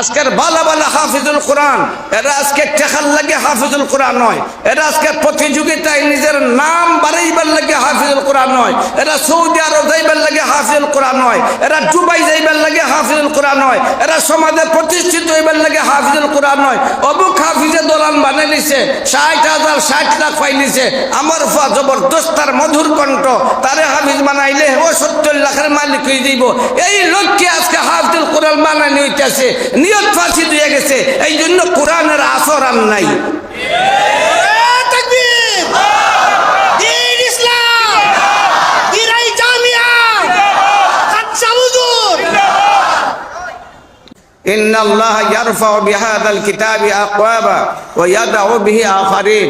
আজকের বালা বালা হাফিজুল কোরআন, এরা আজকে লাগে হাফিজুল কোরআন নয়। এরা আজকে প্রতিযোগিতায় নিজের নাম বাড়াইবার লাগে হাফিজুল কোরআন নয়। এরা সৌদি আরব যাইবার লাগে হাফিজুল কোরআন নয়। এরা দুবাই যাইবার লাগে হাফিজুল কোরআন নয়। এরা সমাজে প্রতিষ্ঠিত হইবার লাগে হাফিজুল কোরআন নয়। অবুক হাফিজে দোলান বানিয়ে নিছে, ষাট হাজার, ষাট লাখ পাই নিছে। আমার ফুয়া জবরদস্ত তার মধুর কণ্ঠ, তারে হাফিজ বানাইলে ও সত্তর লাখের মালিক হয়ে দিব এই লক্ষ্যে আজকে হাফিজুল কোরআন বানানি হইতেছে নিয়ত ফাঁসি দিয়ে গেছে এই জন্য কোরআনের আসর আর নাই تكبير دين اسلام دين اي جامعه قد سعودون إن الله يرفع بهذا الكتاب أقوابا ويدع به آخرين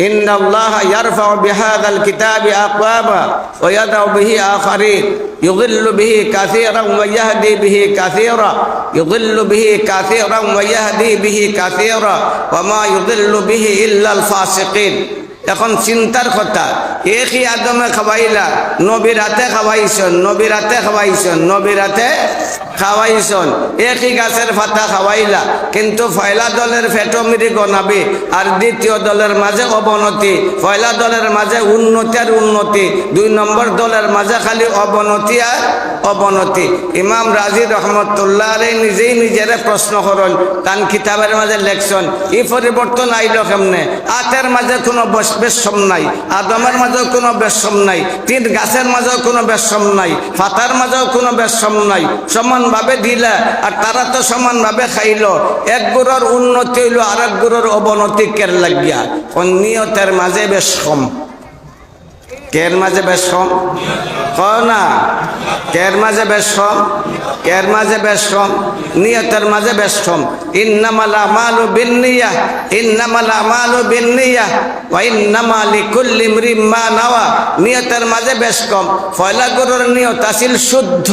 إن الله يرفع بهذا الكتاب أقوابا ويدع به آخرين يضل به كثيرا ويهدي به كثيرا يضل به كثيرا ويهدي به كثيرا وما يضل به إلا الفاسقين এখন চিন্তার কথা একই আদমে খাওয়াইলা নবীর হাতে খাওয়াইছন নবীর হাতে খাওয়াইছন। একই গাছের ফাতা খাওয়াইলা, কিন্তু ফয়লা দলের ফেটো মিরি গনাবি। আর দ্বিতীয় দলের মাঝে অবনতি। ফয়লা দলের মাঝে উন্নতি আর উন্নতি। দুই নম্বর দলের মাঝে খালি অবনতি আর অবনতি। ইমাম রাজি রহমতুল্লাহ আলী নিজেই নিজেরে প্রশ্ন করেন তান কিতাবের মাঝে লেখছেন, ই পরিবর্তন আইল কেমনে? আতের মাঝে কোনো বেশম নাই, আদমের মাঝেও কোনো বেশম নাই, তিন গাছের মাঝেও কোনো বেশম নাই ফাতার মাঝেও কোনো বেশম নাই সমানভাবে দিলে আর তারা তো সমানভাবে খাইল। এক গুড়োর উন্নতি হইল আর এক গুড়োর অবনতি কের লাগিয়া? নিয়তের মাঝে বেশ কম। কের মাঝে বেশ কম? না। কের মাঝে বেশ কম? কের মাঝে বেশ কম? নিয়তের মাঝে বেশ কম। ইন্নামাল আমালু বিন্নিয়া, ইন্নামাল আমালু বিন্নিয়া, ওয়া ইন্নামা লিকুল্লি ইমরিম মা নাওয়া। নিয়তের মাঝে বেশ কম। ফয়লা গরুর নিয়ত আসিল শুদ্ধ।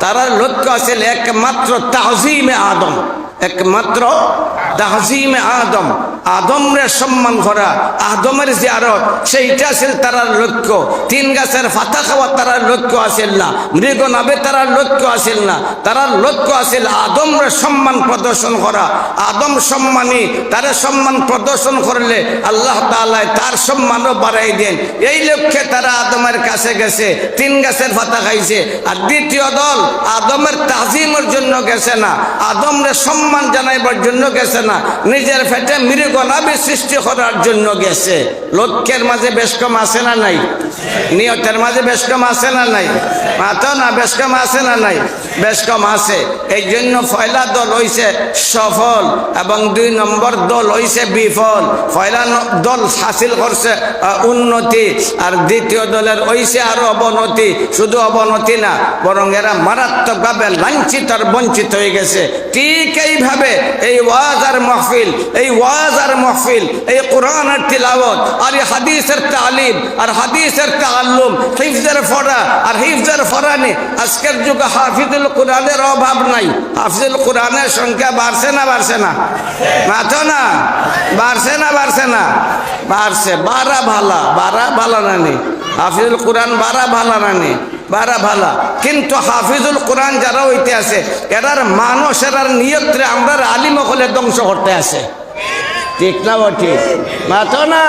তারার লক্ষ্য আসিল একমাত্র তাহজিমে আদম। একমাত্র তাহজিমে আদম। আদমরে সম্মান করা, আদমের জিয়ারত, সেইটা আছিল তারার লক্ষ্য। তিন গাছের ফাতা খাওয়া তারার লক্ষ্য আছিল না। মৃগ নাবে তারার লক্ষ্য আছিল না। তারার লক্ষ্য আছিল আদমরে সম্মান প্রদর্শন করা। আদম সম্মানী, তারে সম্মান প্রদর্শন করলে আল্লাহ তাআলা তার সম্মানও বাড়াই দেন। এই লক্ষ্যে তারা আদমের কাছে গেছে, তিন গাছের ফাতা খাইছে। আর দ্বিতীয় দল আদমের তাজিমের জন্য গেছে না। আদমরে সম্মান জানাইবার জন্য গেছে না। নিজের ফেটে মৃগনাবি সৃষ্টি করার জন্য গেছে। লক্ষ্যের মাঝে বেশ কম আছে না নাই? নিয়তের মাঝে বেশ কম আছে না নাই? মাতো না, বেশ কম আছে না নাই? বেশ কম আছে। এই জন্য ফয়লা দল হইছে সফল এবং দুই নম্বর দল হইছে বিফল। ফয়লা দল হাসিল করছে উন্নতি। আর দ্বিতীয় দলের হইছে আরও অবনতি। শুধু অবনতি না, বরং এরা মারাত্মকভাবে লাঞ্ছিত আর বঞ্চিত হয়ে গেছে। ঠিক এইভাবে এই ওয়াজ আর মহফিল, এই ওয়াজ আর মহফিল, এই তিলাওয়াত, আর এই হাদিসের তালিম, আর হাদিসের তাল্লুম হিফজের ফরা আর হিফজের ফরানি, আজকের যুগে হাফিজুল কোরআনের অভাব নাই। হাফিজুল কোরআনের সংখ্যা বাড়ছে না বাড়ছে না? মাথো না? বাড়ছে না বাড়ছে না? বাড়ছে। বারা ভালা বারা ভালা নানি। হাফিজুল কোরআন বারা ভালা নানি বারা ভালা। কিন্তু হাফিজুল কোরআন যারা হইতে আছে, এরার মানুষ, এরার নিয়ত্রে আমরা আলিম হলে ধ্বংস করতে আছে। ঠিক না ঠিক মাতো না।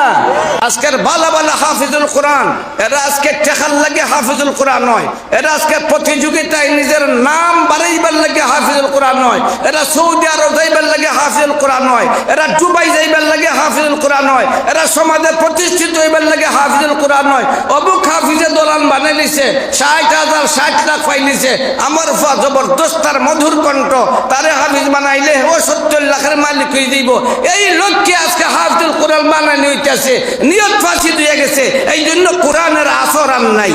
আজকের ভালো ভালো হাফিজুল কোরআন, এরা আজকে টেকার লাগে হাফিজুল কোরআন নয়। এরা আজকে প্রতিযোগিতায় নিজের নাম বাড়াইবার লাগে কোরআন নয় এরা সৌদি আরব যাইবার লাগে হাফিজুল কোরআন নয় এরা দুবাই যাইবার লাগে হাফিজুল কোরআন নয় এরা সমাজে প্রতিষ্ঠিত হইবার লাগে হাফিজুল কোরআন নয় অবুক হাফিজে দোলান বানিয়ে নিছে, ষাট হাজার, ষাট লাখ পাই নিছে। আমার ফুয়া জবরদস্ত তার মধুর কণ্ঠ, তারে হাফিজ বানাইলে ও সত্তর লাখের মালিক হয়ে দিব এই লক্ষ্যে আজকে হাফিজুল কোরআন বানানি হইতেছে, নিয়ত ফাঁসি দিয়ে গেছে। এই জন্য কোরআনের আসর আর নাই।